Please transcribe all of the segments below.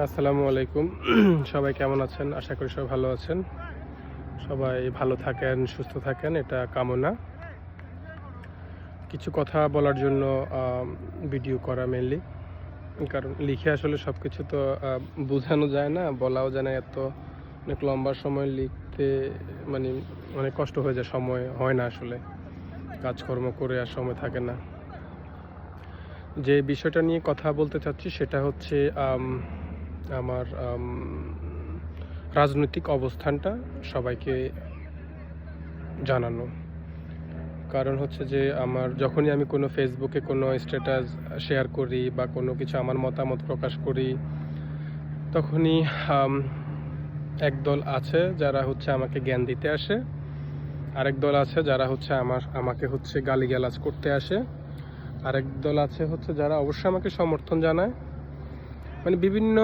আসসালামু আলাইকুম। সবাই কেমন আছেন? আশা করি সবাই ভালো আছেন। সবাই ভালো থাকেন, সুস্থ থাকেন, এটা কামনা। কিছু কথা বলার জন্য ভিডিও করা মেনলি কারণ লিখে আসলে সব কিছু তো বোঝানো যায় না, বলাও যায় না। এত অনেক লম্বা সময় লিখতে মানে অনেক কষ্ট হয়ে যায়, সময় হয় না আসলে। কাজকর্ম করে আর সময় থাকে না। যে বিষয়টা নিয়ে কথা বলতে চাচ্ছি সেটা হচ্ছে আমার রাজনৈতিক অবস্থানটা সবাইকে জানানো। কারণ হচ্ছে যে আমার, যখনই আমি কোনো ফেসবুকে কোনো স্ট্যাটাস শেয়ার করি বা কোনো কিছু আমার মতামত প্রকাশ করি, তখনই একদল আছে যারা হচ্ছে আমাকে জ্ঞান দিতে আসে, আরেক দল আছে যারা হচ্ছে আমার, আমাকে হচ্ছে গালিগালাজ করতে আসে, আরেক দল আছে হচ্ছে যারা অবশ্যই আমাকে সমর্থন জানায়। মানে বিভিন্ন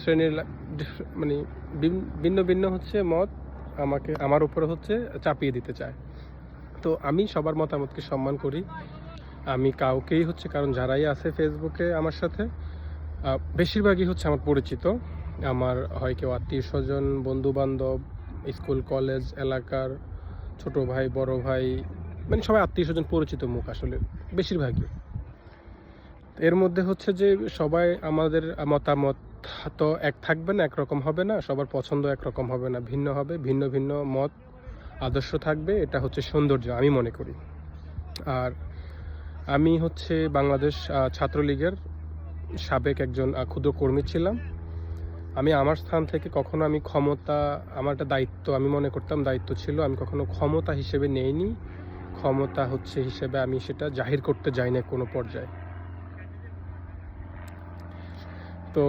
শ্রেণির মানে ভিন্ন ভিন্ন হচ্ছে মত আমাকে, আমার উপরে হচ্ছে চাপিয়ে দিতে চায়। তো আমি সবার মতামতকে সম্মান করি। আমি কাউকেই হচ্ছে, কারণ যারাই আছে ফেসবুকে আমার সাথে বেশিরভাগই হচ্ছে আমার পরিচিত। আমার হয় কেউ আত্মীয় স্বজন বন্ধু বান্ধব স্কুল, কলেজ, এলাকার ছোট ভাই, বড় ভাই মানে সবাই আত্মীয় স্বজন পরিচিত মুখ আসলে, বেশিরভাগই। এর মধ্যে হচ্ছে যে সবাই আমাদের মতামত তো এক থাকবে না, একরকম হবে না, সবার পছন্দ একরকম হবে না, ভিন্ন হবে, ভিন্ন ভিন্ন মত, আদর্শ থাকবে, এটা হচ্ছে সৌন্দর্য, আমি মনে করি। আর আমি হচ্ছে বাংলাদেশ ছাত্রলীগের সাবেক একজন ক্ষুদ্র কর্মী ছিলাম। আমি আমার স্থান থেকে কখনো আমি ক্ষমতা, আমার একটা দায়িত্ব, আমি মনে করতাম দায়িত্ব ছিল, আমি কখনো ক্ষমতা হিসেবে নেইনি। ক্ষমতা হচ্ছে হিসেবে আমি সেটা জাহির করতে যাই না কোনো পর্যায়ে। তো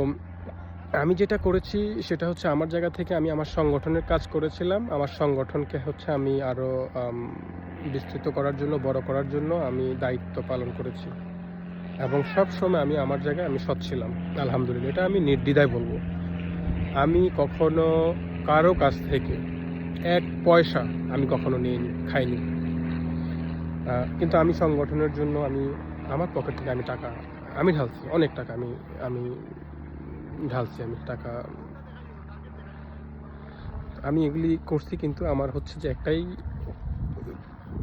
আমি যেটা করেছি সেটা হচ্ছে আমার জায়গা থেকে আমি আমার সংগঠনের কাজ করেছিলাম। আমার সংগঠনকে হচ্ছে আমি আরও বিস্তৃত করার জন্য, বড় করার জন্য আমি দায়িত্ব পালন করেছি। এবং সব সময় আমি আমার জায়গায় আমি সৎ ছিলাম, আলহামদুলিল্লাহ। এটা আমি নির্দ্বিধায় বলব। আমি কখনো কারও কাছ থেকে এক পয়সা আমি কখনো নিইনি, খাইনি। কিন্তু আমি সংগঠনের জন্য আমি, আমার পকেট থেকে আমি টাকা, আমি ঢালছি, অনেক টাকা আমি আমি ঢালছি আমি, টাকা। আমি এগুলি করছি কিন্তু আমার হচ্ছে যে একটাই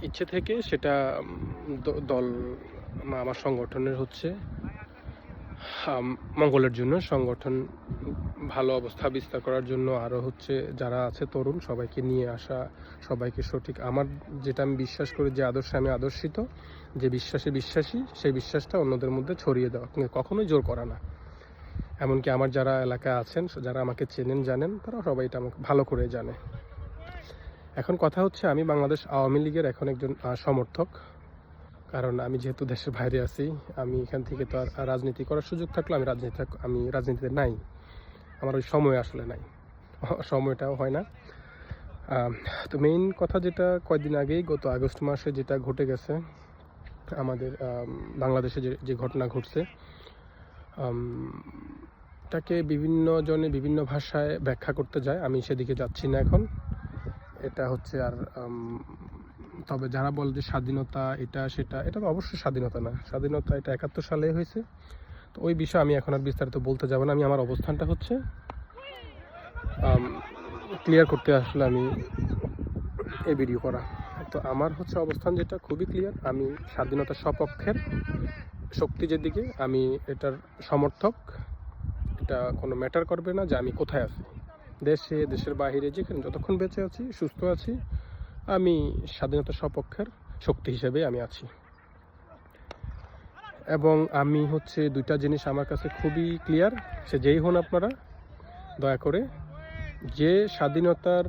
ইচ্ছে থেকে সেটা দল আমার সংগঠনের হচ্ছে মঙ্গলের জন্য সংগঠন ভালো অবস্থা বিস্তার করার জন্য আরও হচ্ছে যারা আছে তরুণ, সবাইকে নিয়ে আসা, সবাইকে সঠিক। আমার যেটা আমি বিশ্বাস করি যে আদর্শে আমি আদর্শিত, যে বিশ্বাসে বিশ্বাসী, সেই বিশ্বাসটা অন্যদের মধ্যে ছড়িয়ে দেওয়া। কখনোই জোর করা না। এমনকি আমার যারা এলাকায় আছেন, যারা আমাকে চেনেন, জানেন, তারা সবাই এটা আমাকে ভালো করে জানে। এখন কথা হচ্ছে, আমি বাংলাদেশ আওয়ামী লীগের এখন একজন সমর্থক। কারণ আমি যেহেতু দেশের বাইরে আছি, আমি এখান থেকে তো আর রাজনীতি করার সুযোগ থাকল আমি রাজনীতি, আমি রাজনীতিতে নাই। আমার ওই সময় আসলে নাই। সময়টাও হয় না। তো মেইন কথা যেটা, কয়েকদিন আগেই, গত আগস্ট মাসে যেটা ঘটে গেছে, আমাদের বাংলাদেশে যে যে ঘটনা ঘটছে এটাকে বিভিন্ন জনে বিভিন্ন ভাষায় ব্যাখ্যা করতে যায়। আমি সেদিকে যাচ্ছি না এখন। এটা হচ্ছে আর তবে যারা বলে যে স্বাধীনতা এটা সেটা, এটা তো অবশ্যই স্বাধীনতা না। স্বাধীনতা এটা একাত্তর সালে হয়েছে। তো ওই বিষয়ে আমি এখন আর বিস্তারিত বলতে যাব না। আমি আমার অবস্থানটা হচ্ছে ক্লিয়ার করতে আসলে আমি এই ভিডিও করা। তো আমার হচ্ছে অবস্থান যেটা খুবই ক্লিয়ার আমি স্বাধীনতার সপক্ষের শক্তি যেদিকে, আমি এটার সমর্থক। এটা কোনো ম্যাটার করবে না যে আমি কোথায় আছি। দেশে, দেশের বাইরে যেখানে যতক্ষণ বেঁচে আছি, সুস্থ আছি, আমি স্বাধীনতার সপক্ষের শক্তি হিসেবে আমি আছি। এবং আমি হচ্ছে দুইটা জিনিস আমার কাছে খুবই ক্লিয়ার সে যেই হন আপনারা, দয়া করে যে স্বাধীনতার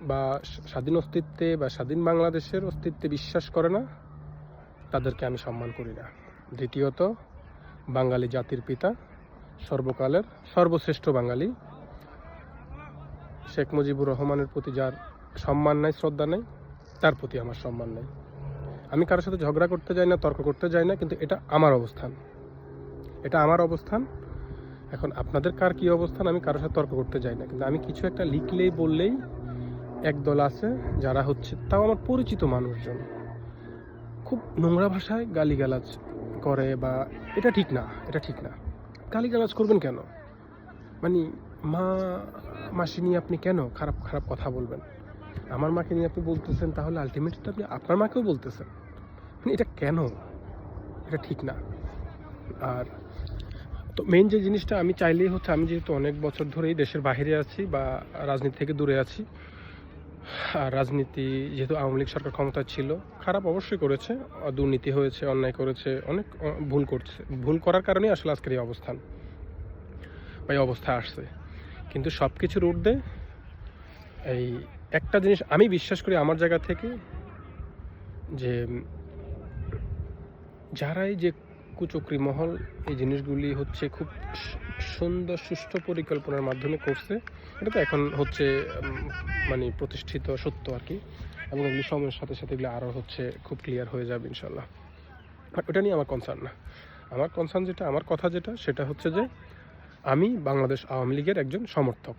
বা স্বাধীন অস্তিত্বে বা স্বাধীন বাংলাদেশের অস্তিত্বে বিশ্বাস করে না, তাদেরকে আমি সম্মান করি না। দ্বিতীয়ত, বাঙালি জাতির পিতা সর্বকালের সর্বশ্রেষ্ঠ বাঙালি। শেখ মুজিবুর রহমানের প্রতি যার সম্মান নাই, শ্রদ্ধা নাই, তার প্রতি আমার সম্মান নাই। আমি কারোর সাথে ঝগড়া করতে যাই না, তর্ক করতে যাই না, কিন্তু এটা আমার অবস্থান। এটা আমার অবস্থান। এখন আপনাদের কার কি অবস্থান, আমি কারোর সাথে তর্ক করতে যাই না। কিন্তু আমি কিছু একটা লিখলেই, বললেই একদল আছে যারা হচ্ছে তাও আমার পরিচিত মানুষজন। খুব নোংরা ভাষায় গালিগালাজ করে বা এটা ঠিক না, এটা ঠিক না। গালিগালাজ করবেন কেন? মানে মা, মাসি নিয়ে আপনি কেন খারাপ খারাপ কথা বলবেন? আমার মাকে নিয়ে আপনি বলতেছেন, তাহলে আলটিমেটলি আপনি আপনার মাকেও বলতেছেন। মানে এটা কেন? এটা ঠিক না। আর তো মেন যে জিনিসটা আমি চাইলেই হচ্ছে, আমি যেহেতু অনেক বছর ধরেই দেশের বাইরে আছি বা রাজনীতি থেকে দূরে আছি রাজনীতি যেহেতু আওয়ামী লীগ সরকার ক্ষমতা ছিল, খারাপ অবশ্যই করেছে, দুর্নীতি হয়েছে, অন্যায় করেছে, অনেক ভুল করছে। ভুল করার কারণেই আসলে আজকের এই অবস্থান বা এই অবস্থা আসছে। কিন্তু সব কিছুর ঊর্ধ্বে এই একটা জিনিস আমি বিশ্বাস করি আমার জায়গা থেকে যে, যারাই যে কুচক্রি মহল এই জিনিসগুলি হচ্ছে খুব সুন্দর, সুষ্ঠু পরিকল্পনার মাধ্যমে করছে। এটা তো এখন হচ্ছে মানে প্রতিষ্ঠিত সত্য আর কি। এবং এগুলি সময়ের সাথে সাথে এগুলো আরও হচ্ছে খুব ক্লিয়ার হয়ে যাবে ইনশাল্লাহ বাট ওটা নিয়ে আমার কনসার্ন না। আমার কনসার্ন যেটা, আমার কথা যেটা, সেটা হচ্ছে যে আমি বাংলাদেশ আওয়ামী লীগের একজন সমর্থক।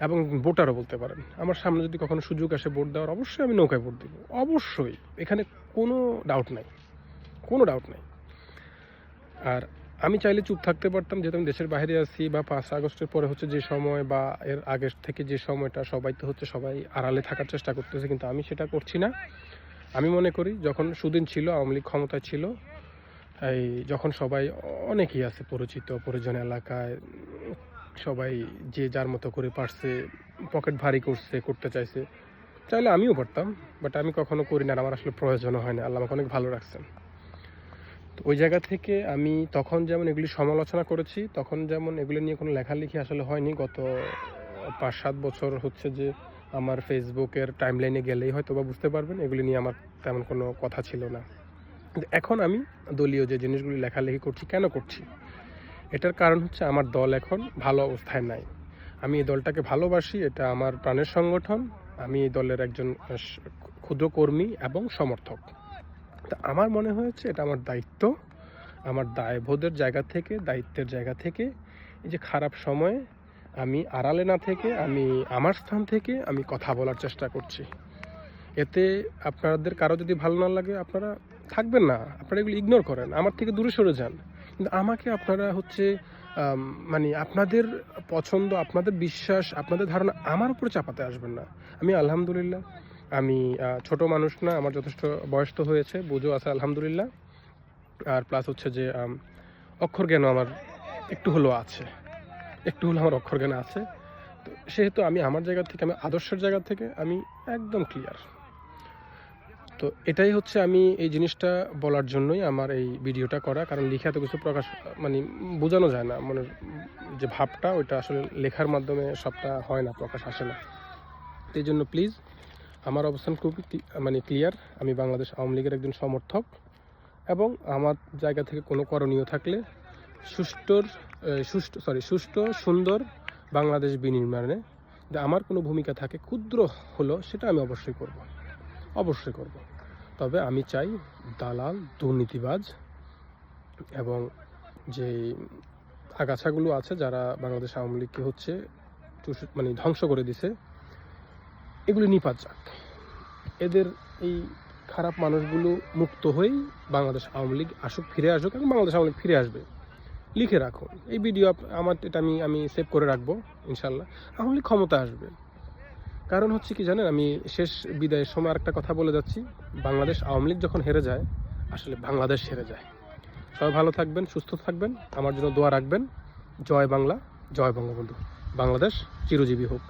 এবং ভোটারও বলতে পারেন। আমার সামনে যদি কখনো সুযোগ আসে ভোট দেওয়ার, অবশ্যই আমি নৌকায় ভোট দিব। অবশ্যই। এখানে কোনো ডাউট নাই। কোনো ডাউট নাই। আর আমি চাইলে চুপ থাকতে পারতাম, যেহেতু আমি দেশের বাইরে আছি বা পাঁচ আগস্টের পরে হচ্ছে যে সময় বা এর আগের থেকে যে সময়টা সবাই তো হচ্ছে সবাই আড়ালে থাকার চেষ্টা করতেছে, কিন্তু আমি সেটা করছি না। আমি মনে করি যখন সুদিন ছিল, আওয়ামী লীগ ক্ষমতায় ছিল, এই যখন সবাই অনেকেই আছে পরিচিত, পরিজন এলাকায়, সবাই যে যার মতো করে পারছে, পকেট ভারী করছে, করতে চাইছে, চাইলে আমিও পারতাম বাট আমি কখনো করি না আমার আসলে প্রয়োজনও হয় না, আল্লাহ আমাকে অনেক ভালো রাখছেন। ওই জায়গা থেকে আমি তখন যেমন এগুলি সমালোচনা করেছি, তখন যেমন এগুলি নিয়ে কোনো লেখালেখি আসলে হয়নি। গত পাঁচ সাত বছর হচ্ছে যে আমার ফেসবুকের টাইমলাইনে গেলেই হয়তো বা বুঝতে পারবেন, এগুলি নিয়ে আমার তেমন কোনো কথা ছিল না। এখন আমি দলীয় যে জিনিসগুলি লেখালেখি করছি, কেন করছি? এটার কারণ হচ্ছে আমার দল এখন ভালো অবস্থায় নাই। আমি এই দলটাকে ভালোবাসি, এটা আমার প্রাণের সংগঠন। আমি এই দলের একজন ক্ষুদ্র কর্মী এবং সমর্থক। তা আমার মনে হয়েছে এটা আমার দায়িত্ব, আমার দায়বোধের জায়গা থেকে, দায়িত্বের জায়গা থেকে। এই যে খারাপ সময়ে আমি আড়ালে না থেকে, আমি আমার স্থান থেকে আমি কথা বলার চেষ্টা করছি। এতে আপনাদের কারও যদি ভালো না লাগে, আপনারা থাকবেন না, আপনারা এগুলো ইগনোর করেন, আমার থেকে দূরে সরে যান। কিন্তু আমাকে আপনারা হচ্ছে মানে আপনাদের পছন্দ, আপনাদের বিশ্বাস, আপনাদের ধারণা আমার উপরে চাপাতে আসবেন না। আমি আলহামদুলিল্লাহ আমি ছোট মানুষ না, আমার যথেষ্ট বয়স তো হয়েছে, বুঝো আছে, আলহামদুলিল্লাহ। আর প্লাস হচ্ছে যে অক্ষর জ্ঞানও আমার একটু হলেও আছে। একটু হলেও আমার অক্ষর জ্ঞান আছে। তো সেহেতু আমি আমার জায়গা থেকে, আমি আদর্শের জায়গা থেকে আমি একদম ক্লিয়ার তো এটাই হচ্ছে আমি এই জিনিসটা বলার জন্যই আমার এই ভিডিওটা করা, কারণ লিখে এত কিছু প্রকাশ মানে বোঝানো যায় না। মনের যে ভাবটা, ওইটা আসলে লেখার মাধ্যমে সবটা হয় না, প্রকাশ আসে না। এই জন্য প্লিজ আমার অবস্থান খুবই মানে ক্লিয়ার। আমি বাংলাদেশ আওয়ামী লীগের একজন সমর্থক এবং আমার জায়গা থেকে কোনো করণীয় থাকলে সুষ্ঠুর সুষ্ঠু সরি সুষ্ঠু, সুন্দর বাংলাদেশ বিনির্মাণে যে আমার কোনো ভূমিকা থাকে, ক্ষুদ্র হলো সেটা আমি অবশ্যই করব। অবশ্যই করব। তবে আমি চাই দালাল, দুর্নীতিবাজ এবং যে আগাছাগুলো আছে যারা বাংলাদেশ আওয়ামী লীগকে হচ্ছে মানে ধ্বংস করে দিছে এগুলি নিপাত যাক। এদের এই খারাপ মানুষগুলো মুক্ত হয়েই বাংলাদেশ আওয়ামী লীগ আসুক, ফিরে আসুক এবং বাংলাদেশ আওয়ামী লীগ ফিরে আসবে। লিখে রাখুন। এই ভিডিও আমার এটা আমি আমি সেভ করে রাখব ইনশাল্লাহ আওয়ামী লীগ ক্ষমতা আসবে। কারণ হচ্ছে কি জানেন, আমি শেষ বিদায়ের সময় আরেকটা কথা বলে যাচ্ছি। বাংলাদেশ আওয়ামী লীগ যখন হেরে যায়, আসলে বাংলাদেশ হেরে যায়। সবাই ভালো থাকবেন, সুস্থ থাকবেন। আমার জন্য দোয়া রাখবেন। জয় বাংলা, জয় বঙ্গবন্ধু। বাংলাদেশ চিরজীবী হোক।